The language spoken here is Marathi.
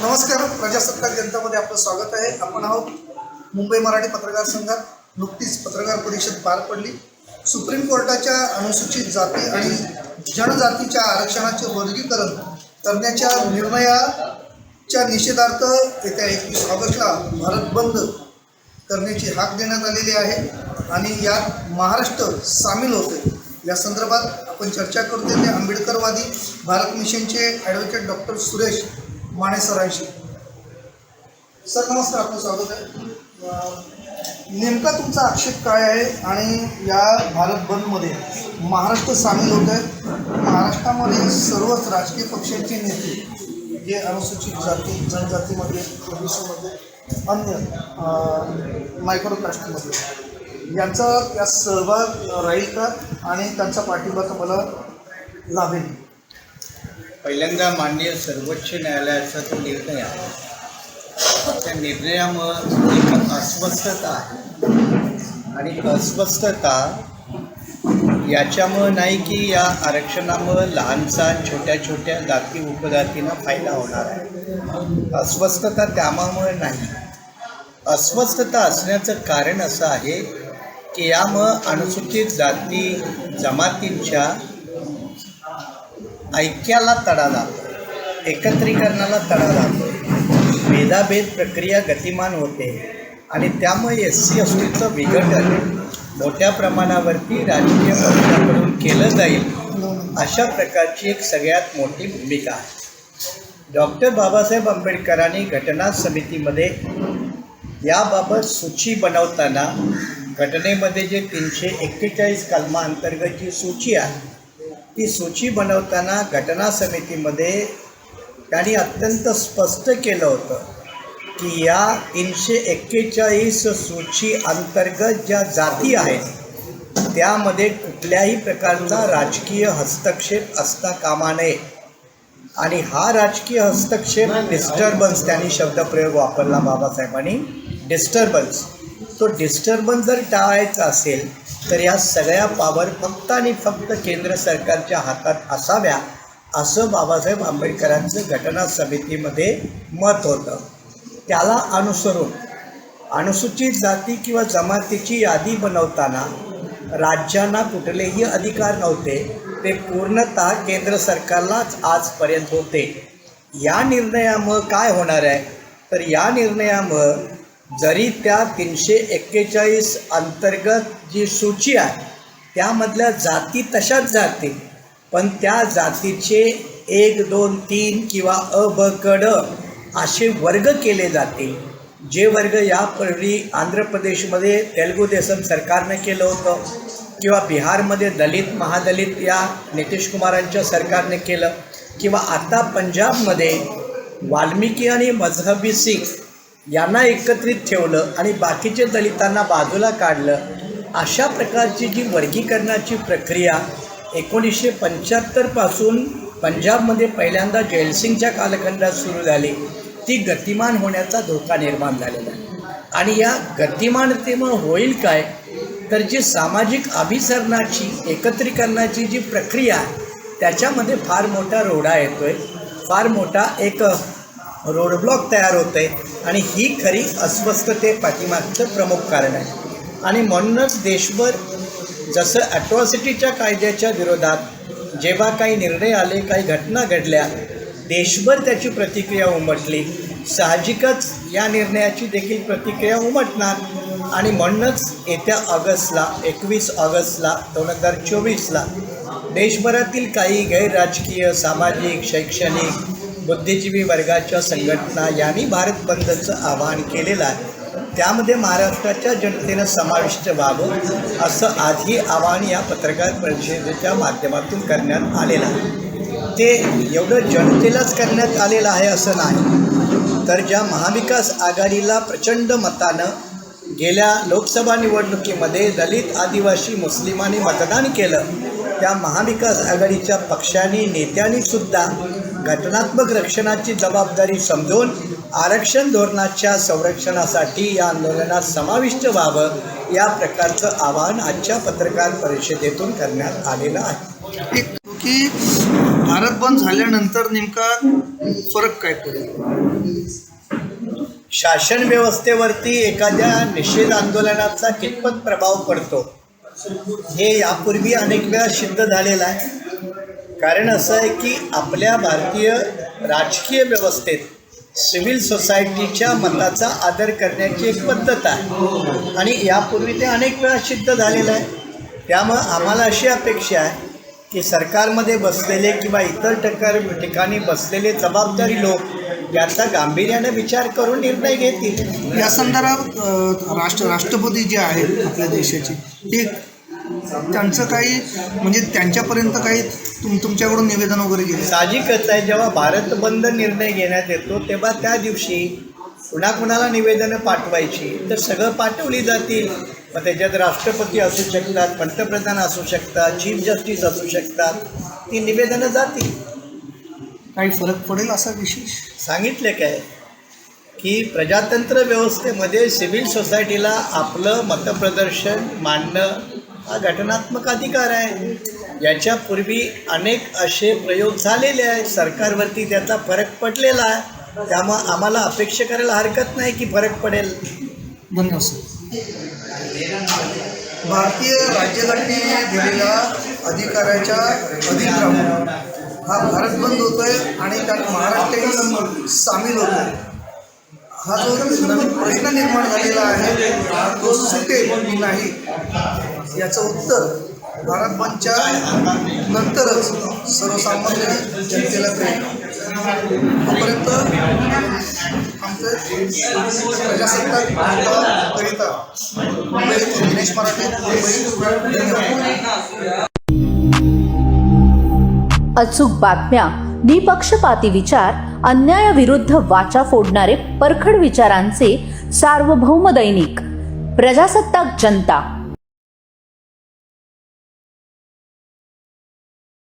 नमस्कार प्रजासत्ताक जनतामध्ये आपलं स्वागत आहे. आपण आहोत मुंबई मराठी पत्रकार संघात नुकतीच पत्रकार परिषद पार पडली. सुप्रीम कोर्टाच्या अनुसूचित जाती आणि जनजातीच्या आरक्षणाचे वर्गीकरण करण्याच्या निर्णयाच्या निषेधार्थ येत्या एकवीस ऑगस्टला भारत बंद करण्याची हाक देण्यात आलेली आहे आणि यात महाराष्ट्र सामील होते या संदर्भात आपण चर्चा करतो ते आंबेडकरवादी भारत मिशनचे ॲडव्होकेट डॉक्टर सुरेश माने सरांशी. सर नमस्कार आपलं स्वागत आहे. नेमका तुमचा आक्षेप काय आहे आणि या भारत बंदमध्ये महाराष्ट्र सामील होत आहे. महाराष्ट्रामध्ये सर्वच राजकीय पक्षांचे नेते जे अनुसूचित जाती जनजातीमध्ये ओबीसीमध्ये अन्य मायक्रो कास्टमध्ये यांचा त्यात सहभाग राहील का आणि त्यांचा पाठिंबा तुम्हाला लाभेल? पहिल्यांदा माननीय सर्वोच्च न्यायालयाचा तो निर्णय आहे. त्या निर्णयामुळं एक अस्वस्थता आहे. आणि अस्वस्थता याच्यामुळं नाही की या आरक्षणामुळं लहानसा छोट्या छोट्या जाती उपजातींना फायदा होणार आहे. अस्वस्थता त्यामुळं नाही. अस्वस्थता असण्याचं कारण असं आहे की यामुळं अनुसूचित जाती जमातींच्या ऐक्याला तडा जातो. एकत्रीकरणाला तडा जातो. भेदाभेद प्रक्रिया गतिमान होते आणि त्यामुळे एस सी एस टीचं विघटन मोठ्या प्रमाणावरती राजकीय पक्षाकडून केलं जाईल अशा प्रकारची एक सगळ्यात मोठी भूमिका आहे. डॉक्टर बाबासाहेब आंबेडकरांनी घटना समितीमध्ये याबाबत सूची बनवताना घटनेमध्ये जे तीनशे एक्केचाळीस कलमाअंतर्गत जी सूची आहे ती सूची बनवताना घटना समितीमध्ये त्यांनी अत्यंत स्पष्ट केलं होतं की या तीनशे एक्केचाळीस सूची अंतर्गत ज्या जाती आहेत त्यामध्ये कुठल्याही प्रकारचा राजकीय हस्तक्षेप असता कामा नये. आणि हा राजकीय हस्तक्षेप डिस्टर्बन्स त्यांनी शब्दप्रयोग वापरला बाबासाहेबांनी. डिस्टर्बन्स तो डिस्टर्बन्स जर टाळायचा असेल तर या सगळ्या पावर फक्त आणि फक्त केंद्र सरकारच्या हातात असाव्या असं बाबासाहेब आंबेडकरांचं घटना समितीमध्ये मत होतं. त्याला अनुसरून अनुसूचित जाती किंवा जमातीची यादी बनवताना राज्यांना कुठलेही अधिकार नव्हते ते पूर्णतः केंद्र सरकारलाच आजपर्यंत होते. या निर्णयामुळं काय होणार आहे? तर या निर्णयामुळं जरी त्या तीनशे एक्केचाळीस अंतर्गत जी सूची आहे त्यामधल्या जाती तशाच जातील पण त्या जातीचे एक दोन तीन किंवा अ ब कड असे वर्ग केले जातील. जे वर्ग यापूर्वी आंध्र प्रदेशमध्ये तेलगू देसम सरकारनं केलं होतं किंवा बिहारमध्ये दलित महादलित या नितीश कुमारांच्या सरकारने केलं किंवा आता पंजाबमध्ये वाल्मिकी आणि मजहबी सिख यांना एकत्रित ठेवलं आणि बाकीचे दलितांना बाजूला काढलं अशा प्रकारची जी वर्गीकरणाची प्रक्रिया एकोणीसशे पंच्याहत्तरपासून पंजाबमध्ये पहिल्यांदा जयलसिंगच्या कालखंडात सुरू झाली ती गतिमान होण्याचा धोका निर्माण झालेला आहे. आणि या गतिमानतेमुळं होईल काय? तर जी सामाजिक अभिसरणाची एकत्रीकरणाची जी प्रक्रिया आहे त्याच्यामध्ये फार मोठा रोडा येतो आहे फार मोठा एक रोडब्लॉक तयार होत आहे आणि ही खरी अस्वस्थते पाठीमागचं प्रमुख कारण आहे. आणि म्हणूनच देशभर जसं ॲट्रॉसिटीच्या कायद्याच्या विरोधात जेव्हा काही निर्णय आले काही घटना घडल्या देशभर त्याची प्रतिक्रिया उमटली. साहजिकच या निर्णयाची देखील प्रतिक्रिया उमटणार. आणि म्हणूनच येत्या ऑगस्टला एकवीस ऑगस्टला दोन हजार चोवीसला देशभरातील काही गैरराजकीय सामाजिक शैक्षणिक बुद्धिजीवी वर्गाच्या संघटना यांनी भारत बंदचं आवाहन केलेलं आहे. त्यामध्ये महाराष्ट्राच्या जनतेनं समाविष्ट व्हावं असं आधी आवाहन या पत्रकार परिषदेच्या माध्यमातून करण्यात आलेलं आहे. ते एवढं जनतेलाच करण्यात आलेलं आहे असं नाही. तर ज्या महाविकास आघाडीला प्रचंड मतानं गेल्या लोकसभा निवडणुकीमध्ये दलित आदिवासी मुस्लिमांनी मतदान केलं त्या महाविकास आघाडीच्या पक्षांनी नेत्यांनी सुद्धा घटनात्मक रक्षणाची जबाबदारी समजून आरक्षण धोरणाच्या संरक्षणासाठी या आंदोलनात समाविष्ट व्हावं या प्रकारचं आवाहन आजच्या पत्रकार परिषदेतून करण्यात आलेलं आहे. की भारत बंद झाल्यानंतर नेमका फरक काय पडेल? शासन व्यवस्थेवरती एखाद्या निषेध आंदोलनाचा कितपत प्रभाव पडतो हे यापूर्वी अनेक वेळा सिद्ध झालेलं आहे. कारण असं आहे की आपल्या भारतीय राजकीय व्यवस्थेत सिव्हिल सोसायटीच्या मताचा आदर करण्याची एक पद्धत आहे. आणि यापूर्वी ते अनेक वेळा सिद्ध झालेलं आहे. त्यामुळं आम्हाला अशी अपेक्षा आहे की सरकारमध्ये बसलेले किंवा इतर टकर ठिकाणी बसलेले जबाबदारी लोक याचा गांभीर्याने विचार करून निर्णय घेतील. या संदर्भात राष्ट्र राष्ट्रपती जे आहेत आपल्या देशाचे ते त्यांचं काही म्हणजे त्यांच्यापर्यंत काही तुम तुमच्याकडून निवेदन वगैरे गेले? साहजिकच आहे जेव्हा भारत बंद निर्णय घेण्यात येतो तेव्हा त्या दिवशी कुणा कुणाला निवेदनं पाठवायची तर सगळं पाठवली जातील. मग त्याच्यात राष्ट्रपती असू शकतात पंतप्रधान असू शकतात चीफ जस्टिस असू शकतात ती निवेदनं जातील. काही फरक पडेल असा विशेष? सांगितले काय? की प्रजातंत्र व्यवस्थेमध्ये सिव्हिल सोसायटीला आपलं मतप्रदर्शन मांडणं हा घटनात्मक अधिकार आहे. याच्यापूर्वी अनेक असे प्रयोग झालेले आहेत. सरकारवरती त्याचा फरक पडलेला आहे. त्यामुळं आम्हाला अपेक्षा करायला हरकत नाही की फरक पडेल. धन्यवाद सर. भारतीय राज्यघटनेने दिलेल्या अधिकाराच्या अधीन राहून हा भारत बंद होतोय आणि त्यात महाराष्ट्रही सामील होतोय. हा जो नवीन प्रश्न निर्माण झालेला आहे तो सुटेल की नाही? याचं उत्तर भारत बंदच्या नंतरच सर्वसामान्य जनतेला कळेल तोपर्यंत आमचं प्रजासत्ताक करिता मुंबई दिनेश मराठे मुंबई अचूक बातम्या निपक्षपाती विचार अन्यायाविरुद्ध वाचा फोडणारे परखड विचारांचे सार्वभौम दैनिक प्रजासत्ताक जनता.